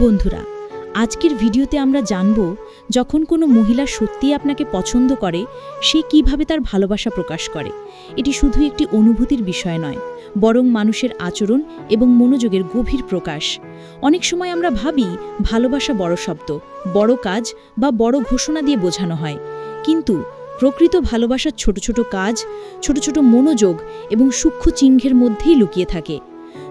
বন্ধুরা, আজকের ভিডিওতে আমরা জানব যখন কোনো মহিলা সত্যিই আপনাকে পছন্দ করে, সে কীভাবে তার ভালোবাসা প্রকাশ করে। এটি শুধু একটি অনুভূতির বিষয় নয়, বরং মানুষের আচরণ এবং মনোযোগের গভীর প্রকাশ। অনেক সময় আমরা ভাবি, ভালোবাসা বড় শব্দ, বড় কাজ বা বড় ঘোষণা দিয়ে বোঝানো হয়। কিন্তু প্রকৃত ভালোবাসার ছোট ছোট কাজ, ছোট ছোট মনোযোগ এবং সূক্ষ্ম চিহ্নের মধ্যেই লুকিয়ে থাকে।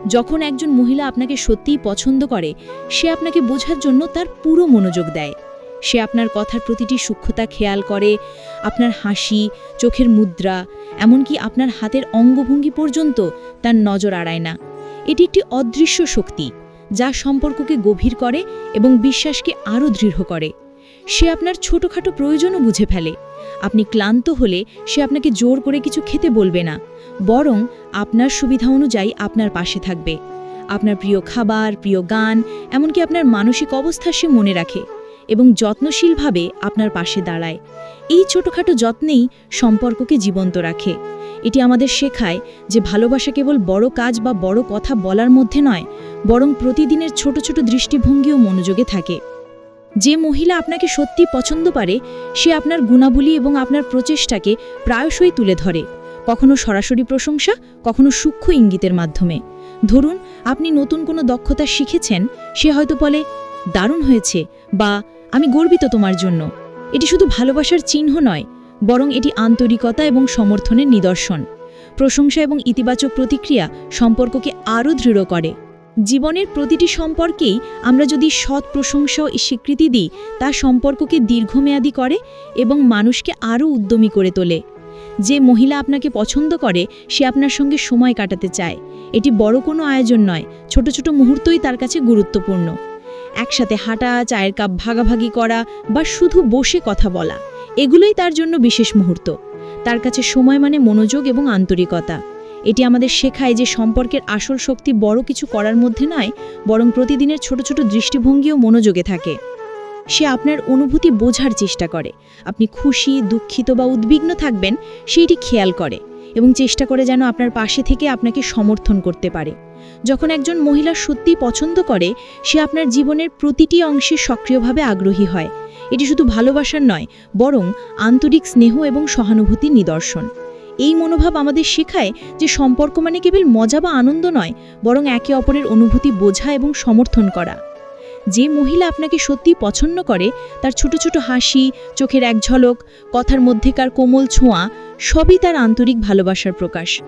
যখন একজন মহিলা আপনাকে সত্যিই পছন্দ করে, সে আপনাকে বোঝার জন্য তার পুরো মনোযোগ দেয়। সে আপনার কথার প্রতিটি সূক্ষ্মতা খেয়াল করে, আপনার হাসি, চোখের মুদ্রা, এমনকি আপনার হাতের অঙ্গভঙ্গি পর্যন্ত তার নজর আড়ায় না। এটি একটি অদৃশ্য শক্তি, যা সম্পর্ককে গভীর করে এবং বিশ্বাসকে আরও দৃঢ় করে। সে আপনার ছোটোখাটো প্রয়োজনও বুঝে ফেলে। আপনি ক্লান্ত হলে সে আপনাকে জোর করে কিছু খেতে বলবে না। বরং আপনার সুবিধা অনুযায়ী আপনার পাশে থাকবে। আপনার প্রিয় খাবার, প্রিয় গান, এমনকি আপনার মানসিক অবস্থা সে মনে রাখে এবং যত্নশীলভাবে আপনার পাশে দাঁড়ায়। এই ছোটোখাটো যত্নেই সম্পর্ককে জীবন্ত রাখে। এটি আমাদের শেখায় যে ভালোবাসা কেবল বড় কাজ বা বড় কথা বলার মধ্যে নয়, বরং প্রতিদিনের ছোট ছোট দৃষ্টিভঙ্গি ও মনোযোগে থাকে। যে মহিলা আপনাকে সত্যি পছন্দ পারে, সে আপনার গুণাবলী এবং আপনার প্রচেষ্টাকে প্রায়শই তুলে ধরে। কখনো সরাসরি প্রশংসা, কখনো সূক্ষ্ম ইঙ্গিতের মাধ্যমে। ধরুন, আপনি নতুন কোনো দক্ষতা শিখেছেন, সে হয়তো বলে, দারুণ হয়েছে বা, আমি গর্বিত তোমার জন্য। এটি শুধু ভালোবাসার চিহ্ন নয়, বরং এটি আন্তরিকতা এবং সমর্থনের নিদর্শন। প্রশংসা এবং ইতিবাচক প্রতিক্রিয়া সম্পর্ককে আরও দৃঢ় করে। জীবনের প্রতিটি সম্পর্কেই আমরা যদি সৎ প্রশংসা ও স্বীকৃতি দিই, তা সম্পর্ককে দীর্ঘমেয়াদী করে এবং মানুষকে আরও উদ্যমী করে তোলে। যে মহিলা আপনাকে পছন্দ করে, সে আপনার সঙ্গে সময় কাটাতে চায়। এটি বড় কোনো আয়োজন নয়, ছোট ছোট মুহূর্তই তার কাছে গুরুত্বপূর্ণ। একসাথে হাঁটা, চায়ের কাপ ভাগাভাগি করা বা শুধু বসে কথা বলা, এগুলোই তার জন্য বিশেষ মুহূর্ত। তার কাছে সময় মানে মনোযোগ এবং আন্তরিকতা। এটি আমাদের শেখায় যে সম্পর্কের আসল শক্তি বড় কিছু করার মধ্যে নয়, বরং প্রতিদিনের ছোট ছোট দৃষ্টিভঙ্গি ও মনোযোগে থাকে। সে আপনার অনুভূতি বোঝার চেষ্টা করে। আপনি খুশি, দুঃখিত বা উদ্বিগ্ন থাকবেন, সেইটি খেয়াল করে এবং চেষ্টা করে যেন আপনার পাশে থেকে আপনাকে সমর্থন করতে পারে। যখন একজন মহিলা সত্যি পছন্দ করে, সে আপনার জীবনের প্রতিটি অংশে সক্রিয়ভাবে আগ্রহী হয়। এটি শুধু ভালোবাসার নয়, বরং আন্তরিক স্নেহ এবং সহানুভূতির নিদর্শন। এই মনোভাব আমাদের শেখায় যে সম্পর্ক মানে কেবল মজা বা আনন্দ নয়, বরং একে অপরের অনুভূতি বোঝা এবং সমর্থন করা। যে মহিলা আপনাকে সত্যি পছন্দ করে, তার ছোট ছোট হাসি, চোখের এক ঝলক, কথার মধ্যেকার কোমল ছোঁয়া, সবই তার আন্তরিক ভালোবাসার প্রকাশ।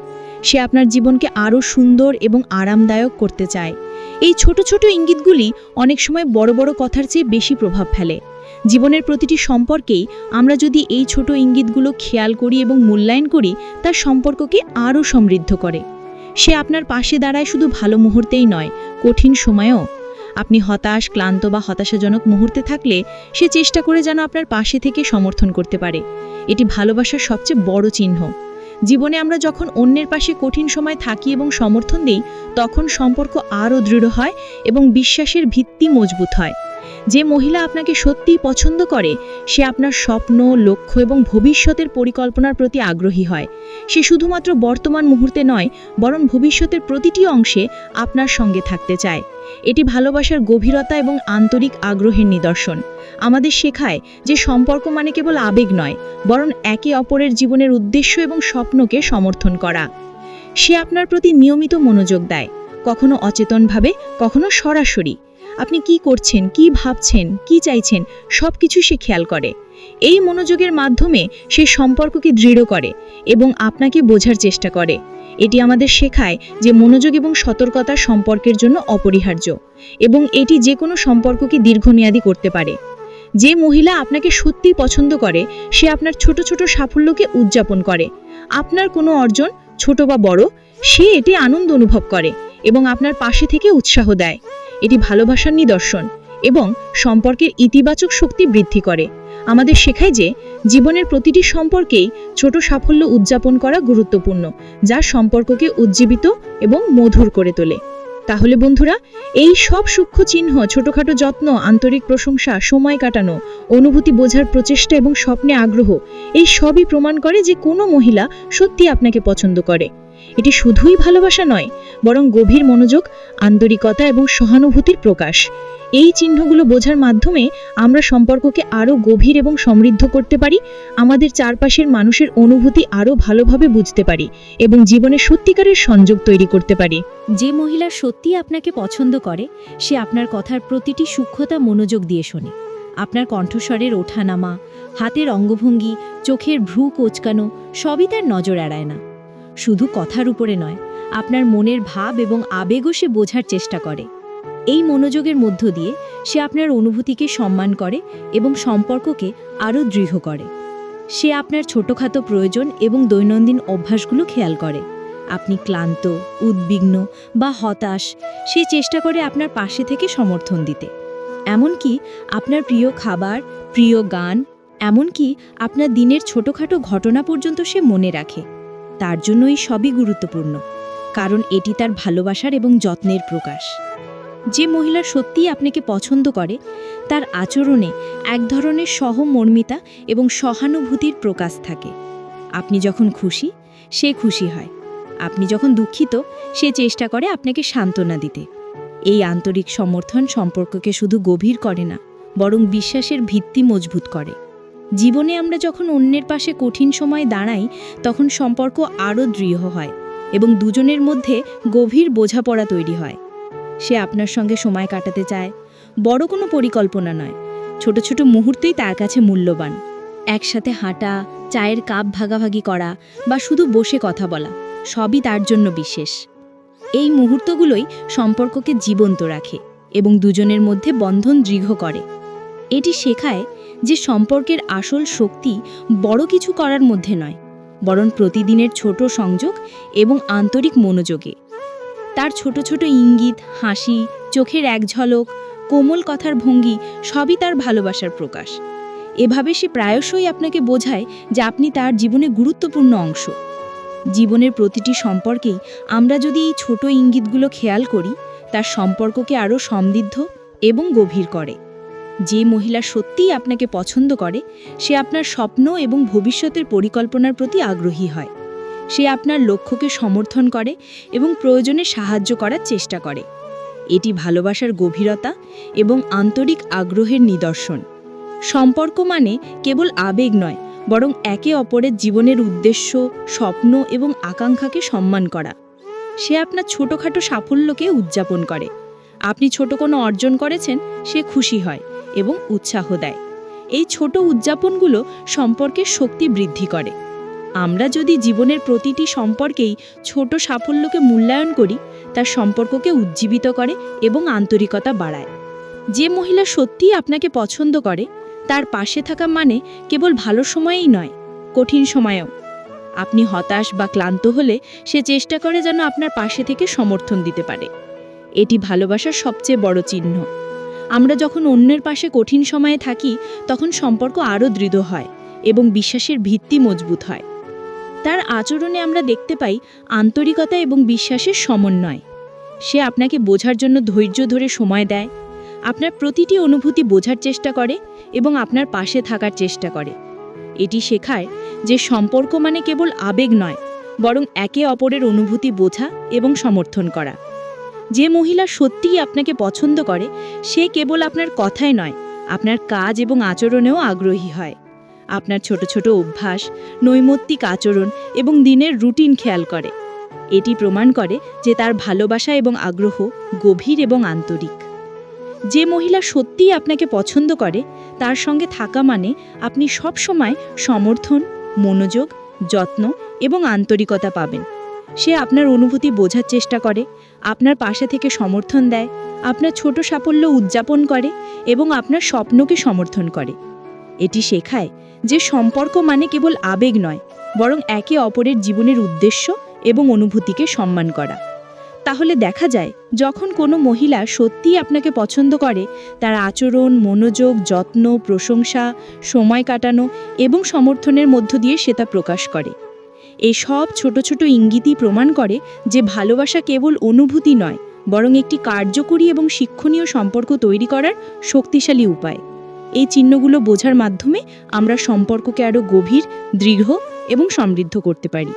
সে আপনার জীবনকে আরও সুন্দর এবং আরামদায়ক করতে চায়। এই ছোট ছোট ইঙ্গিতগুলি অনেক সময় বড় বড় কথার চেয়ে বেশি প্রভাব ফেলে। জীবনের প্রতিটি সম্পর্কেই আমরা যদি এই ছোট ইঙ্গিতগুলো খেয়াল করি এবং মূল্যায়ন করি, তার সম্পর্ককে আরও সমৃদ্ধ করে। সে আপনার পাশে দাঁড়ায় শুধু ভালো মুহূর্তেই নয়, কঠিন সময়েও। আপনি হতাশ, ক্লান্ত বা হতাশাজনক মুহূর্তে থাকলে সে চেষ্টা করে যেন আপনার পাশে থেকে সমর্থন করতে পারে। এটি ভালোবাসার সবচেয়ে বড় চিহ্ন। জীবনে আমরা যখন অন্যের পাশে কঠিন সময় থাকি এবং সমর্থন দিই, তখন সম্পর্ক আরও দৃঢ় হয় এবং বিশ্বাসের ভিত্তি মজবুত হয়। যে মহিলা আপনাকে সত্যিই পছন্দ করে, সে আপনার স্বপ্ন, লক্ষ্য এবং ভবিষ্যতের পরিকল্পনার প্রতি আগ্রহী হয়। সে শুধুমাত্র বর্তমান মুহূর্তে নয়, বরং ভবিষ্যতের প্রতিটি অংশে আপনার সঙ্গে থাকতে চায়। এটি ভালোবাসার গভীরতা এবং আন্তরিক আগ্রহের নিদর্শন। আমাদের শেখায় যে সম্পর্ক মানে কেবল আবেগ নয়, বরং একে অপরের জীবনের উদ্দেশ্য এবং স্বপ্নকে সমর্থন করা। সে আপনার প্রতি নিয়মিত মনোযোগ দেয়, কখনো অচেতনভাবে, কখনো সরাসরি। আপনি কি করছেন, কি ভাবছেন, কি চাইছেন সব কিছু সে খেয়াল করে। এই মনোযোগের মাধ্যমে সে সম্পর্ককে দৃঢ় করে এবং আপনাকে বোঝার চেষ্টা করে। এটি আমাদের শেখায় যে মনোযোগ এবং সতর্কতা সম্পর্কের জন্য অপরিহার্য এবং এটি যে কোনো সম্পর্ককে দীর্ঘমেয়াদী করতে পারে। যে মহিলা আপনাকে সত্যিই পছন্দ করে, সে আপনার ছোট ছোট সাফল্যকে উদযাপন করে। আপনার কোনো অর্জন, ছোট বা বড়, সে এটি আনন্দ অনুভব করে এবং আপনার পাশে থেকে উৎসাহ দেয়। এটি ভালোবাসার নিদর্শন এবং সম্পর্কের ইতিবাচক শক্তি বৃদ্ধি করে। আমাদের শেখায় যে, জীবনের প্রতিটি সম্পর্কেই ছোট সাফল্য উদযাপন করা গুরুত্বপূর্ণ, যা সম্পর্ককে উজ্জীবিত এবং মধুর করে তোলে। তাহলে বন্ধুরা, এই সব সূক্ষ্ম চিহ্ন, ছোটখাটো যত্ন, আন্তরিক প্রশংসা, সময় কাটানো, অনুভূতি বোঝার প্রচেষ্টা এবং স্বপ্নে আগ্রহ, এই সবই প্রমাণ করে যে কোনো মহিলা সত্যি আপনাকে পছন্দ করে। এটি শুধুই ভালোবাসা নয়, বরং গভীর মনোযোগ, আন্তরিকতা এবং সহানুভূতির প্রকাশ। এই চিহ্নগুলো বোঝার মাধ্যমে আমরা সম্পর্ককে আরও গভীর এবং সমৃদ্ধ করতে পারি, আমাদের চারপাশের মানুষের অনুভূতি আরও ভালোভাবে বুঝতে পারি এবং জীবনে সত্যিকারের সংযোগ তৈরি করতে পারি। যে মহিলা সত্যি আপনাকে পছন্দ করে, সে আপনার কথার প্রতিটি সূক্ষ্মতা মনোযোগ দিয়ে শোনে। আপনার কণ্ঠস্বরের ওঠানামা, হাতের অঙ্গভঙ্গি, চোখের ভ্রু কোচকানো, সবই তার নজর এড়ায় না। শুধু কথার উপরে নয়, আপনার মনের ভাব এবং আবেগও সে বোঝার চেষ্টা করে। এই মনোযোগের মধ্য দিয়ে সে আপনার অনুভূতিকে সম্মান করে এবং সম্পর্ককে আরও দৃঢ় করে। সে আপনার ছোটখাটো প্রয়োজন এবং দৈনন্দিন অভ্যাসগুলো খেয়াল করে। আপনি ক্লান্ত, উদ্বিগ্ন বা হতাশ, সে চেষ্টা করে আপনার পাশে থেকে সমর্থন দিতে। এমনকি আপনার প্রিয় খাবার, প্রিয় গান, এমনকি আপনার দিনের ছোটোখাটো ঘটনা পর্যন্ত সে মনে রাখে। তার জন্যই সবই গুরুত্বপূর্ণ, কারণ এটি তার ভালোবাসার এবং যত্নের প্রকাশ। যে মহিলা সত্যিই আপনাকে পছন্দ করে, তার আচরণে এক ধরনের সহমর্মিতা এবং সহানুভূতির প্রকাশ থাকে। আপনি যখন খুশি, সে খুশি হয়। আপনি যখন দুঃখিত, সে চেষ্টা করে আপনাকে সান্ত্বনা দিতে। এই আন্তরিক সমর্থন সম্পর্ককে শুধু গভীর করে না, বরং বিশ্বাসের ভিত্তি মজবুত করে। জীবনে আমরা যখন অন্যের পাশে কঠিন সময় দাঁড়াই, তখন সম্পর্ক আরও দৃঢ় হয় এবং দুজনের মধ্যে গভীর বোঝাপড়া তৈরি হয়। সে আপনার সঙ্গে সময় কাটাতে চায়, বড় কোনো পরিকল্পনা নয়, ছোট ছোট মুহূর্তেই তার কাছে মূল্যবান। একসাথে হাঁটা, চায়ের কাপ ভাগাভাগি করা বা শুধু বসে কথা বলা, সবই তার জন্য বিশেষ। এই মুহূর্তগুলোই সম্পর্ককে জীবন্ত রাখে এবং দুজনের মধ্যে বন্ধন দৃঢ় করে। এটি শেখায় যে সম্পর্কের আসল শক্তি বড় কিছু করার মধ্যে নয়, বরং প্রতিদিনের ছোট সংযোগ এবং আন্তরিক মনোযোগে। তার ছোট ছোট ইঙ্গিত, হাসি, চোখের এক ঝলক, কোমল কথার ভঙ্গি সবই তার ভালোবাসার প্রকাশ। এভাবে সে প্রায়শই আপনাকে বোঝায় যে আপনি তার জীবনে গুরুত্বপূর্ণ অংশ। জীবনের প্রতিটি সম্পর্কেই আমরা যদি এই ছোট ইঙ্গিতগুলো খেয়াল করি, তার সম্পর্ককে আরও সমৃদ্ধ এবং গভীর করে। যে মহিলা সত্যিই আপনাকে পছন্দ করে, সে আপনার স্বপ্ন এবং ভবিষ্যতের পরিকল্পনার প্রতি আগ্রহী হয়। সে আপনার লক্ষ্যকে সমর্থন করে এবং প্রয়োজনে সাহায্য করার চেষ্টা করে। এটি ভালোবাসার গভীরতা এবং আন্তরিক আগ্রহের নিদর্শন। সম্পর্ক মানে কেবল আবেগ নয়, বরং একে অপরের জীবনের উদ্দেশ্য, স্বপ্ন এবং আকাঙ্ক্ষাকে সম্মান করা। সে আপনার ছোটোখাটো সাফল্যকে উদযাপন করে। আপনি ছোট কোনো অর্জন করেছেন, সে খুশি হয়। এবং উৎসাহ দেয়। এই ছোট উদযাপনগুলো সম্পর্কের শক্তি বৃদ্ধি করে। আমরা যদি জীবনের প্রতিটি সম্পর্কেই ছোট সাফল্যকে মূল্যায়ন করি তার সম্পর্ককে উজ্জীবিত করে এবং আন্তরিকতা বাড়ায়। যে মহিলা সত্যিই আপনাকে পছন্দ করে, তার পাশে থাকা মানে কেবল ভালো সময়েই নয়, কঠিন সময়েও। আপনি হতাশ বা ক্লান্ত হলে সে চেষ্টা করে যেন আপনার পাশে থেকে সমর্থন দিতে পারে। এটি ভালোবাসার সবচেয়ে বড় চিহ্ন। আমরা যখন অন্যের পাশে কঠিন সময়ে থাকি, তখন সম্পর্ক আরও দৃঢ় হয় এবং বিশ্বাসের ভিত্তি মজবুত হয়। তার আচরণে আমরা দেখতে পাই আন্তরিকতা এবং বিশ্বাসের সমন্বয়। সে আপনাকে বোঝার জন্য ধৈর্য ধরে সময় দেয়, আপনার প্রতিটি অনুভূতি বোঝার চেষ্টা করে এবং আপনার পাশে থাকার চেষ্টা করে। এটি শেখায় যে সম্পর্ক মানে কেবল আবেগ নয়, বরং একে অপরের অনুভূতি বোঝা এবং সমর্থন করা। যে মহিলা সত্যিই আপনাকে পছন্দ করে, সে কেবল আপনার কথায় নয়, আপনার কাজ এবং আচরণেও আগ্রহী হয়। আপনার ছোট ছোট অভ্যাস, নৈমিত্তিক আচরণ এবং দিনের রুটিন খেয়াল করে। এটি প্রমাণ করে যে তার ভালোবাসা এবং আগ্রহ গভীর এবং আন্তরিক। যে মহিলা সত্যিই আপনাকে পছন্দ করে, তার সঙ্গে থাকা মানে আপনি সব সময় সমর্থন, মনোযোগ, যত্ন এবং আন্তরিকতা পাবেন। সে আপনার অনুভূতি বোঝার চেষ্টা করে, আপনার পাশে থেকে সমর্থন দেয়, আপনার ছোট সাফল্য উদযাপন করে এবং আপনার স্বপ্নকে সমর্থন করে। এটি শেখায় যে সম্পর্ক মানে কেবল আবেগ নয়, বরং একে অপরের জীবনের উদ্দেশ্য এবং অনুভূতিকে সম্মান করা। তাহলে দেখা যায়, যখন কোনো মহিলা সত্যিই আপনাকে পছন্দ করে, তার আচরণ, মনোযোগ, যত্ন, প্রশংসা, সময় কাটানো এবং সমর্থনের মধ্য দিয়ে সে তা প্রকাশ করে। এই সব ছোট ছোট ইঙ্গিতই প্রমাণ করে যে ভালোবাসা কেবল অনুভূতি নয়, বরং একটি কার্যকরী এবং শিক্ষণীয় সম্পর্ক তৈরি করার শক্তিশালী উপায়। এই চিহ্নগুলো বোঝার মাধ্যমে আমরা সম্পর্ককে আরও গভীর, দৃঢ় এবং সমৃদ্ধ করতে পারি।